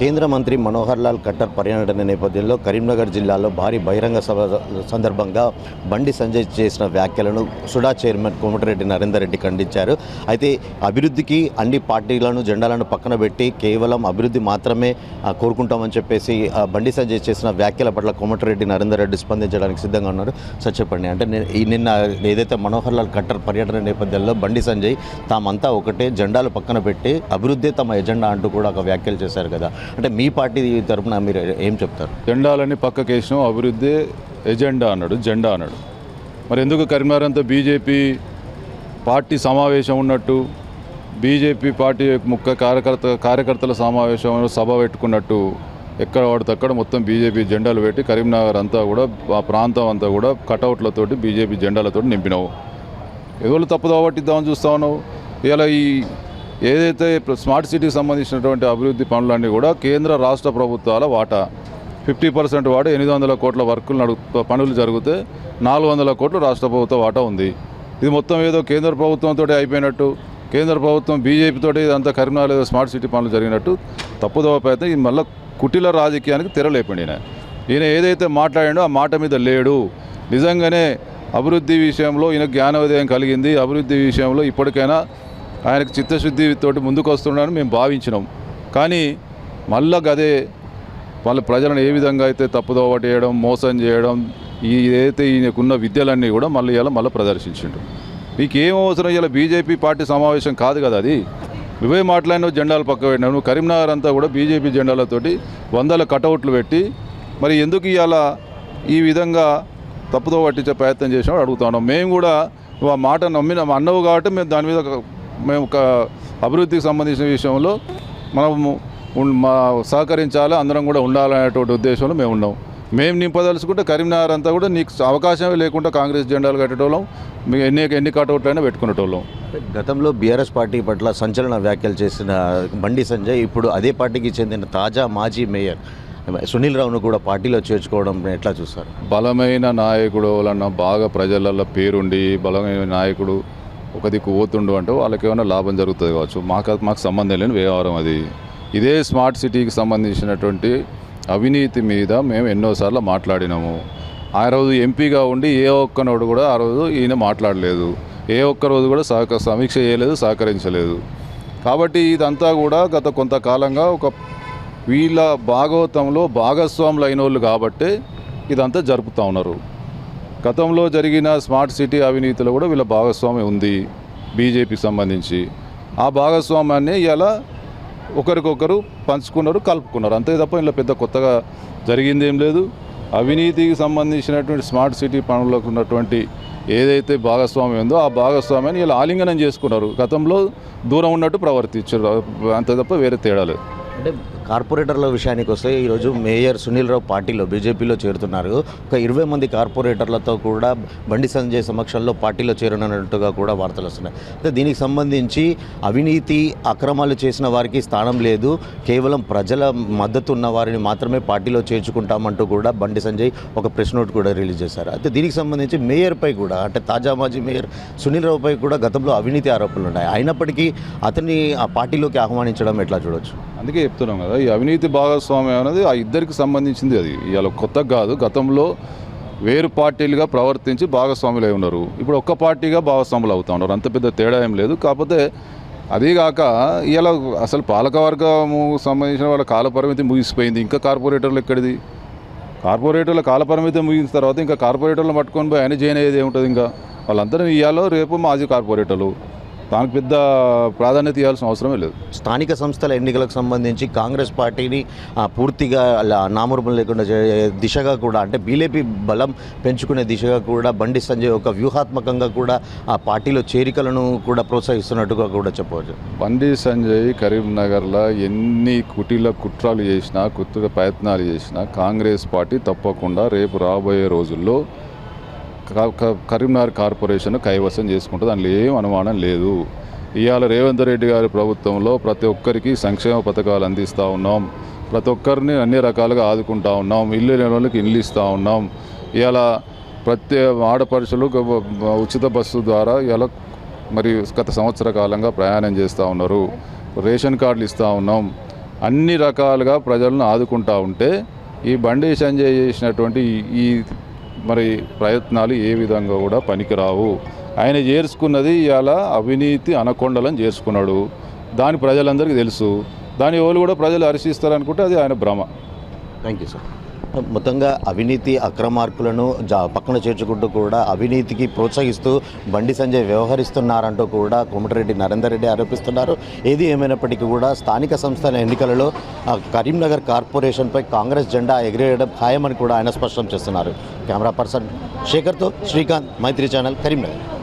కేంద్ర మంత్రి మనోహర్ లాల్ ఖట్టర్ పర్యటన నేపథ్యంలో కరీంనగర్ జిల్లాలో భారీ బహిరంగ సభ సందర్భంగా బండి సంజయ్ చేసిన వ్యాఖ్యలను సుడా చైర్మన్ కోమటిరెడ్డి నరేందర్ రెడ్డి ఖండించారు. అయితే అభివృద్ధికి అన్ని పార్టీలను జెండాలను పక్కన పెట్టి కేవలం అభివృద్ధి మాత్రమే కోరుకుంటామని చెప్పేసి బండి సంజయ్ చేసిన వ్యాఖ్యల పట్ల కోమటిరెడ్డి నరేందర్ రెడ్డి స్పందించడానికి సిద్ధంగా ఉన్నారు. సార్ చెప్పండి. అంటే ఈ నిన్న ఏదైతే మనోహర్ లాల్ ఖట్టర్ పర్యటన నేపథ్యంలో బండి సంజయ్ తామంతా ఒకటే జెండాలు పక్కన పెట్టి అభివృద్ధి తమ ఎజెండా అంటూ కూడా ఒక వ్యాఖ్యలు చేశారు కదా. అంటే మీ పార్టీ తరపున మీరు ఏం చెప్తారు? జెండాలని పక్కకేసాం అభివృద్ధి ఎజెండా అన్నాడు జెండా అన్నాడు. మరి ఎందుకు కరీంనగర్ అంతా బీజేపీ పార్టీ సమావేశం ఉన్నట్టు బీజేపీ పార్టీ ముఖ్య కార్యకర్త కార్యకర్తల సమావేశం సభ పెట్టుకున్నట్టు ఎక్కడ పడితే అక్కడ మొత్తం బీజేపీ జెండాలు పెట్టి కరీంనగర్ అంతా కూడా ఆ ప్రాంతం అంతా కూడా కటౌట్లతోటి బీజేపీ జెండాలతోటి నింపినావు. ఎవరు తప్పుదోవ పట్టిద్దామని చూస్తా ఉన్నావు? ఇలా ఈ ఏదైతే ఇప్పుడు స్మార్ట్ సిటీకి సంబంధించినటువంటి అభివృద్ధి పనులన్నీ కూడా కేంద్ర రాష్ట్ర ప్రభుత్వాల వాటా. ఫిఫ్టీ పర్సెంట్ వాటా ఎనిమిది వందల కోట్ల వర్కులు నడు పనులు జరిగితే నాలుగు వందల కోట్లు రాష్ట్ర ప్రభుత్వ వాటా ఉంది. ఇది మొత్తం ఏదో కేంద్ర ప్రభుత్వంతో అయిపోయినట్టు కేంద్ర ప్రభుత్వం బీజేపీతో ఇదంతా కరీంనగర్ ఏదో స్మార్ట్ సిటీ పనులు జరిగినట్టు తప్పుదోవ ప్రయత్నం. ఇది మళ్ళీ కుటిల రాజకీయానికి తెరలేపండి ఈయన ఈయన ఏదైతే మాట్లాడాడో ఆ మాట మీద లేడు. నిజంగానే అభివృద్ధి విషయంలో ఈయన జ్ఞానోదయం కలిగింది. అభివృద్ధి విషయంలో ఇప్పటికైనా ఆయనకు చిత్తశుద్ధితోటి ముందుకు వస్తున్నాడని మేము భావించినాం. కానీ మళ్ళా గదే వాళ్ళ ప్రజలను ఏ విధంగా అయితే తప్పుదోవ చేయడం మోసం చేయడం ఈ ఏదైతే ఈయనకున్న విద్యలన్నీ కూడా మళ్ళీ ఇలా మళ్ళీ ప్రదర్శించిండు. మీకు ఏం అవసరం ఇలా బీజేపీ పార్టీ సమావేశం కాదు కదా అది? నువ్వే మాట్లాడిన జెండాలు పక్క పెట్టినావు. నువ్వు కరీంనగర్ అంతా కూడా బీజేపీ జెండాలతోటి వందల కటౌట్లు పెట్టి మరి ఎందుకు ఇవాళ ఈ విధంగా తప్పుదో పట్టించే ప్రయత్నం చేసినావు అడుగుతున్నాం మేము కూడా నువ్వు ఆ మాట నమ్మిన. అన్నవు కాబట్టి మేము దాని మీద ఒక- మేము ఒక అభివృద్ధికి సంబంధించిన విషయంలో మనము మా సహకరించాలి అందరం కూడా ఉండాలనేటువంటి ఉద్దేశంలో మేము ఉన్నాం. మేము నింపదలుచుకుంటే కరీంనగర్ అంతా కూడా నీకు అవకాశమే లేకుండా కాంగ్రెస్ జెండాలు కట్టేటోళ్ళం మేము ఎన్ని ఎన్ని కటౌట్లైనా పెట్టుకునేటోళ్ళం. గతంలో బీఆర్ఎస్ పార్టీ పట్ల సంచలన వ్యాఖ్యలు చేసిన బండి సంజయ్ ఇప్పుడు అదే పార్టీకి చెందిన తాజా మాజీ మేయర్ సునీల్ రావును కూడా పార్టీలో చేర్చుకోవడం ఎట్లా చూస్తారు? బలమైన నాయకుడు వాళ్ళన్న బాగా ప్రజలలో పేరుండి బలమైన నాయకుడు ఒక దిక్కు పోతుండు అంటే వాళ్ళకి ఏమైనా లాభం జరుగుతుంది కావచ్చు. మాకు మాకు సంబంధం లేని వ్యవహారం అది. ఇదే స్మార్ట్ సిటీకి సంబంధించినటువంటి అవినీతి మీద మేము ఎన్నోసార్లు మాట్లాడినాము. ఆ రోజు ఎంపీగా ఉండి ఏ ఒక్కనోడు కూడా ఆ రోజు ఈయన మాట్లాడలేదు. ఏ ఒక్క రోజు కూడా సహక సమీక్ష చేయలేదు సహకరించలేదు. కాబట్టి ఇదంతా కూడా గత కొంతకాలంగా ఒక వీళ్ళ భాగవతంలో భాగస్వాములు అయిన వాళ్ళు కాబట్టే ఇదంతా జరుపుతూ ఉన్నారు. గతంలో జరిగిన స్మార్ట్ సిటీ అవినీతిలో కూడా వీళ్ళ భాగస్వామ్యం ఉంది బీజేపీకి సంబంధించి. ఆ భాగస్వామ్యాన్ని ఇలా ఒకరికొకరు పంచుకున్నారు కలుపుకున్నారు. అంతే తప్ప ఇలా పెద్ద కొత్తగా జరిగింది ఏం లేదు. అవినీతికి సంబంధించినటువంటి స్మార్ట్ సిటీ పనులకు ఉన్నటువంటి ఏదైతే భాగస్వామ్యం ఉందో ఆ భాగస్వామ్యాన్ని ఇలా ఆలింగనం చేసుకున్నారు. గతంలో దూరం ఉన్నట్టు ప్రవర్తించారు. అంతే తప్ప వేరే తేడా లేదు. అంటే కార్పొరేటర్ల విషయానికి వస్తే ఈరోజు మేయర్ సునీల్ రావు పార్టీలో బీజేపీలో చేరుతున్నారు. ఒక ఇరవై మంది కార్పొరేటర్లతో కూడా బండి సంజయ్ సమక్షంలో పార్టీలో చేరనున్నట్టుగా కూడా వార్తలు వస్తున్నాయి. అయితే దీనికి సంబంధించి అవినీతి అక్రమాలు చేసిన వారికి స్థానం లేదు. కేవలం ప్రజల మద్దతు ఉన్న వారిని మాత్రమే పార్టీలో చేర్చుకుంటామంటూ కూడా బండి సంజయ్ ఒక ప్రెస్ నోట్ కూడా రిలీజ్ చేశారు. అయితే దీనికి సంబంధించి మేయర్పై కూడా అంటే తాజా మాజీ మేయర్ సునీల్ రావుపై కూడా గతంలో అవినీతి ఆరోపణలు ఉన్నాయి. అయినప్పటికీ అతన్ని ఆ పార్టీలోకి ఆహ్వానించడం ఎట్లా చూడొచ్చు? అందుకే చెప్తున్నాం కదా ఈ అవినీతి భాగస్వామ్యం అనేది ఆ ఇద్దరికి సంబంధించింది అది. ఇవాళ కొత్త కాదు గతంలో వేరు పార్టీలుగా ప్రవర్తించి భాగస్వాములు అయి ఉన్నారు. ఇప్పుడు ఒక్క పార్టీగా భాగస్వాములు అవుతా ఉన్నారు. అంత పెద్ద తేడా ఏం లేదు. కాకపోతే అదీగాక ఇలా అసలు పాలకవర్గము సంబంధించిన వాళ్ళ కాలపరిమితి ముగిసిపోయింది. ఇంకా కార్పొరేటర్లు ఎక్కడిది? కార్పొరేటర్ల కాలపరిమితి ముగిసిన తర్వాత ఇంకా కార్పొరేటర్లు పట్టుకొని పోయి ఆయన జాయిన్ అయ్యేది ఏముంటుంది ఇంకా? వాళ్ళందరూ ఇవ్వాలో రేపు మాజీ కార్పొరేటర్లు దానికి పెద్ద ప్రాధాన్యత ఇవ్వాల్సిన అవసరమే లేదు. స్థానిక సంస్థల ఎన్నికలకు సంబంధించి కాంగ్రెస్ పార్టీని పూర్తిగా అలా నామరూపం లేకుండా దిశగా కూడా అంటే బీజేపీ బలం పెంచుకునే దిశగా కూడా బండి సంజయ్ ఒక వ్యూహాత్మకంగా కూడా ఆ పార్టీలో చేరికలను కూడా ప్రోత్సహిస్తున్నట్టుగా కూడా చెప్పవచ్చు. బండి సంజయ్ కరీంనగర్లో ఎన్ని కుటీల కుట్రలు చేసినా కుట్ర ప్రయత్నాలు చేసినా కాంగ్రెస్ పార్టీ తప్పకుండా రేపు రాబోయే రోజుల్లో కరీంనగర్ కార్పొరేషన్ కైవసం చేసుకుంటుంది. దానిలో ఏం అనుమానం లేదు. ఇవాళ రేవంత్ రెడ్డి గారి ప్రభుత్వంలో ప్రతి ఒక్కరికి సంక్షేమ పథకాలు అందిస్తూ ఉన్నాం. ప్రతి ఒక్కరిని అన్ని రకాలుగా ఆదుకుంటా ఉన్నాం. ఇల్లు లేని వాళ్ళకి ఇల్లు ఇస్తూ ఉన్నాం. ఇవాళ ప్రతి ఆడపడుచులు ఉచిత బస్సు ద్వారా ఇలా మరి గత సంవత్సర కాలంగా ప్రయాణం చేస్తూ ఉన్నారు. రేషన్ కార్డులు ఇస్తూ ఉన్నాం. అన్ని రకాలుగా ప్రజలను ఆదుకుంటా ఉంటే ఈ బండి సంజయ్ చేసినటువంటి ఈ మరి ప్రయత్నాలు ఏ విధంగా కూడా పనికిరావు. ఆయన చేర్చుకున్నది ఇవాళ అవినీతి అనకొండలని చేర్చుకున్నాడు. దాని ప్రజలందరికీ తెలుసు. దాని ఎవరు కూడా ప్రజలు హర్షిస్తారనుకుంటే అది ఆయన భ్రమ. థ్యాంక్ యూ సార్ మొత్తంగా అవినీతి అక్రమార్కులను జా పక్కన చేర్చుకుంటూ కూడా అవినీతికి ప్రోత్సహిస్తూ బండి సంజయ్ వ్యవహరిస్తున్నారంటూ కూడా కోమటిరెడ్డి నరేందర్ రెడ్డి ఆరోపిస్తున్నారు. ఏది ఏమైనప్పటికీ కూడా స్థానిక సంస్థల ఎన్నికలలో కరీంనగర్ కార్పొరేషన్పై కాంగ్రెస్ జెండా ఎగిరేయడం ఖాయమని కూడా ఆయన స్పష్టం చేస్తున్నారు. కెమెరా పర్సన్ శేఖర్తో శ్రీకాంత్ మైత్రి ఛానల్ కరీంనగర్.